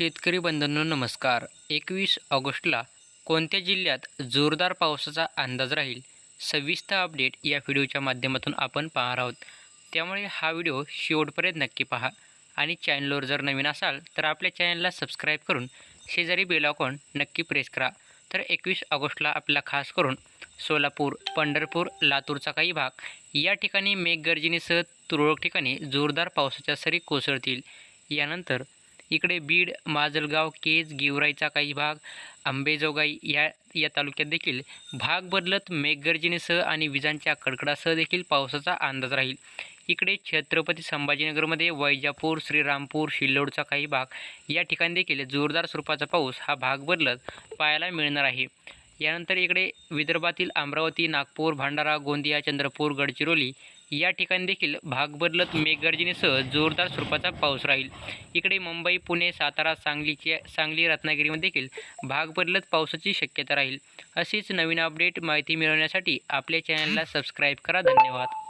शेतकरी बंधूंनो नमस्कार. एकवीस ऑगस्टला कोणत्या जिल्ह्यात जोरदार पावसाचा अंदाज राहील? सविस्तर अपडेट या व्हिडिओच्या माध्यमातून आपण पाहणार आहोत. त्यामुळे हा व्हिडिओ शेवटपर्यंत नक्की पहा आणि चॅनलवर जर नवीन असाल तर आपल्या चॅनलला सबस्क्राईब करून शेजारी बेल आयकॉन नक्की प्रेस करा. तर एकवीस ऑगस्टला आपला खास करून सोलापूर पंढरपूर लातूरचा काही भाग या ठिकाणी मेघगर्जनेसह तुरळक ठिकाणी जोरदार पावसाच्या सरी कोसळतील. यानंतर इकडे बीड माजलगाव केज गेवराईचा काही भाग आंबेजोगाई या या तालुक्यात देखील भाग बदलत मेघगर्जनेसह आणि विजांच्या कडकडासह देखील पावसाचा अंदाज राहील. इकडे छत्रपती संभाजीनगरमध्ये वैजापूर श्रीरामपूर शिल्लोडचा काही भाग या ठिकाणी देखील जोरदार स्वरूपाचा पाऊस हा भाग बदलत पाहायला मिळणार आहे. यानंतर इकडे विदर्भातील अमरावती नागपूर भंडारा गोंदिया चंद्रपूर गडचिरोली या ठिकाणी देखील भाग बदलत मेघगर्जनेसह जोरदार स्वरूपाचा पाऊस राहील. इकडे मुंबई पुणे सातारा सांगलीचे सांगली रत्नागिरीमध्ये देखील भाग बदलत पावसाची शक्यता राहील. अशीच नवीन अपडेट माहिती मिळवण्यासाठी आपल्या चॅनलला सबस्क्राईब करा. धन्यवाद.